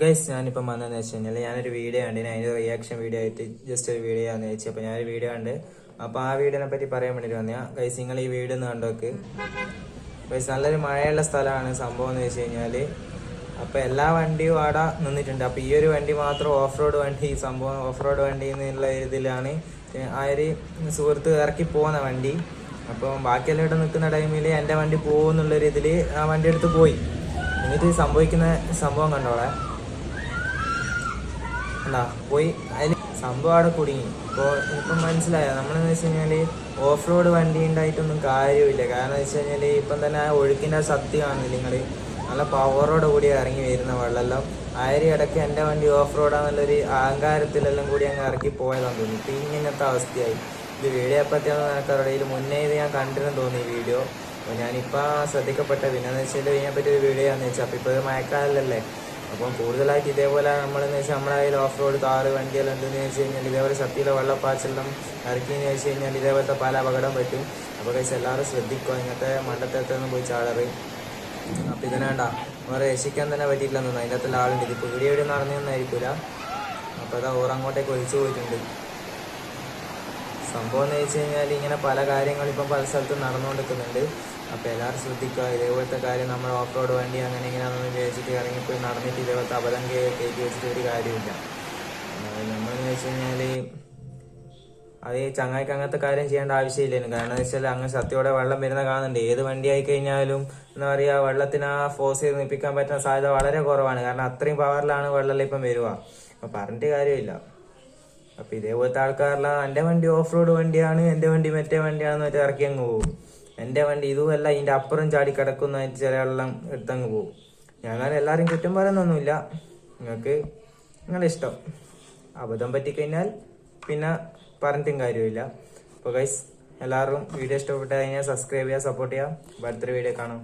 Guys ഞാനിപ്പം വന്നതെന്ന് വെച്ച് കഴിഞ്ഞാൽ ഞാനൊരു വീഡിയോ കണ്ട് അതിന്റെ റിയാക്ഷൻ വീഡിയോ ആയിട്ട് ജസ്റ്റ് ഒരു വീഡിയോ ആണെന്ന് വെച്ചു. അപ്പോൾ ഞാനൊരു വീഡിയോ കണ്ട്. അപ്പോൾ ആ വീഡിയോനെ പറ്റി പറയാൻ വേണ്ടിയിട്ട് വന്നയാ ഗൈസ് നിങ്ങൾ ഈ വീഡിയോ ഒന്ന് കണ്ടോക്ക് ഗൈസ് നല്ലൊരു മഴയുള്ള സ്ഥലമാണ് സംഭവം എന്ന് വെച്ച് കഴിഞ്ഞാൽ അപ്പോൾ എല്ലാ വണ്ടിയും അവിടെ നിന്നിട്ടുണ്ട്. അപ്പോൾ ഈ ഒരു വണ്ടി മാത്രം ഓഫ് റോഡ് വണ്ടി ഈ സംഭവം ഓഫ് റോഡ് വണ്ടി എന്നുള്ള ഇതിലാണ്. ആ ഒരു സുഹൃത്ത് ഇറക്കി പോകുന്ന വണ്ടി. അപ്പോൾ ബാക്കിയെല്ലാം ഇവിടെ നിൽക്കുന്ന ടൈമിൽ എന്റെ വണ്ടി പോകുന്നുള്ളൊരു ഇതിൽ ആ വണ്ടി എടുത്ത് പോയി. എന്നിട്ട് സംഭവിക്കുന്ന സംഭവം കണ്ടോളെ. എന്താ പോയി അതിൽ സംഭവം അവിടെ കുടുങ്ങി. ഇപ്പോൾ ഇപ്പം മനസ്സിലായോ? നമ്മളെന്ന് വെച്ച് കഴിഞ്ഞാൽ ഓഫ് റോഡ് വണ്ടി ഉണ്ടായിട്ടൊന്നും കാര്യമില്ല കാരണം എന്ന് വെച്ച് കഴിഞ്ഞാൽ ഇപ്പം തന്നെ ആ ഒഴുക്കിന്റെ സത്യ കാണുന്നില്ല നിങ്ങൾ നല്ല പവറോട് കൂടി ഇറങ്ങി വരുന്ന വെള്ളമെല്ലാം. ആയിരം ഇടയ്ക്ക് എന്റെ വണ്ടി ഓഫ് റോഡാന്നുള്ളൊരു അഹങ്കാരത്തിലെല്ലാം കൂടി അങ്ങ് ഇറക്കി പോയതാന്ന് തോന്നി ഇപ്പം ഇങ്ങനത്തെ അവസ്ഥയായി. ഇത് വീഡിയോ പറ്റിയൊന്നും എനിക്കറിയില്ല മുന്നേ ഇത് ഞാൻ കണ്ടിരുന്നു തോന്നി വീഡിയോ. അപ്പോൾ ഞാനിപ്പോൾ ശ്രദ്ധിക്കപ്പെട്ട പിന്നെ എന്ന് വെച്ചാൽ ഇതിനെപ്പറ്റി ഒരു വീഡിയോ ആണെന്ന് വെച്ചാൽ അപ്പോൾ ഇപ്പോൾ ഇത് മഴക്കാലല്ലേ. അപ്പം കൂടുതലായിട്ട് ഇതേപോലെ നമ്മളെന്ന് വെച്ചാൽ നമ്മുടെ കയ്യിൽ ഓഫ് റോഡ് കാറ് വണ്ടിയെല്ലാം എന്തെന്ന് വെച്ച് കഴിഞ്ഞാൽ ഇതേപോലെ ശക്തിയിലെ വെള്ളപ്പാച്ചെല്ലാം ഇറക്കിയെന്ന് വെച്ച് കഴിഞ്ഞാൽ ഇതേപോലത്തെ പല അപകടം പറ്റും. അപ്പോൾ കഴിച്ച് എല്ലാവരും ശ്രദ്ധിക്കുക ഇങ്ങനത്തെ മണ്ടത്തെത്തൊന്നും പോയി ചാടറി. അപ്പം ഇതിനേണ്ട വേറെ രക്ഷിക്കാൻ തന്നെ പറ്റിയിട്ടില്ലെന്ന് അതിന്റെ അകത്തുള്ള ആളുണ്ട്. ഇതിപ്പോൾ ഇവിടെ എവിടെ നടന്നൊന്നായിരിക്കില്ല അപ്പോൾ അതാ ഓറങ്ങോട്ടേക്ക് ഒഴിച്ചു പോയിട്ടുണ്ട്. സംഭവം എന്ന് വെച്ച് കഴിഞ്ഞാൽ ഇങ്ങനെ പല കാര്യങ്ങളും ഇപ്പം പല സ്ഥലത്തും നടന്നുകൊണ്ടിരിക്കുന്നുണ്ട്. അപ്പോൾ എല്ലാവരും ശ്രദ്ധിക്കുക. ഇതേപോലത്തെ കാര്യം നമ്മൾ ഓഫ് റോഡ് വണ്ടി അങ്ങനെ ഇങ്ങനെയാണെന്ന് വിചാരിച്ചിട്ട് ഇറങ്ങിപ്പോയി നടന്നിട്ട് ഇതേപോലത്തെ അബദ്ധം കയറ്റി വെച്ചിട്ട് ഒരു കാര്യമില്ല നമ്മളെന്ന് വെച്ച് കഴിഞ്ഞാൽ അത് ഈ ചങ്ങായിക്ക് അങ്ങനത്തെ കാര്യം ചെയ്യേണ്ട ആവശ്യമില്ലായിരുന്നു കാരണം എന്ന് വെച്ചാൽ അങ്ങ് സത്യയോടെ വെള്ളം വരുന്ന കാണുന്നുണ്ട്. ഏത് വണ്ടി ആയി കഴിഞ്ഞാലും എന്താ പറയുക വെള്ളത്തിന് ആ ഫോഴ്സ് ചെയ്ത് നിൽപ്പിക്കാൻ പറ്റുന്ന സാധ്യത വളരെ കുറവാണ്. കാരണം അത്രയും പവറിലാണ് വെള്ളം ഇപ്പം വരിക. അപ്പം പറഞ്ഞിട്ട് കാര്യമില്ല. അപ്പൊ ഇതേപോലത്തെ ആൾക്കാരെല്ലാം എന്റെ വണ്ടി ഓഫ് റോഡ് വണ്ടിയാണ് എന്റെ വണ്ടി മറ്റേ വണ്ടിയാണെന്ന് വെച്ചാൽ ഇറക്കി അങ്ങ് പോകും. എന്റെ വണ്ടി ഇതുമല്ല ഇതിന്റെ അപ്പുറം ചാടി കിടക്കുന്ന ചില വെള്ളം എടുത്തങ്ങ് പോകും. ഞാൻ എല്ലാവരും കുറ്റം പറയുന്നൊന്നുമില്ല. നിങ്ങൾക്ക് നിങ്ങളുടെ ഇഷ്ടം. അബദ്ധം പറ്റിക്കഴിഞ്ഞാൽ പിന്നെ പറഞ്ഞിട്ടും കാര്യമില്ല. അപ്പോൾ ഗൈസ് എല്ലാവരും വീഡിയോ ഇഷ്ടപ്പെട്ട് കഴിഞ്ഞാൽ സബ്സ്ക്രൈബ് ചെയ്യുക സപ്പോർട്ട് ചെയ്യുക. അടുത്തൊരു വീഡിയോ കാണാം.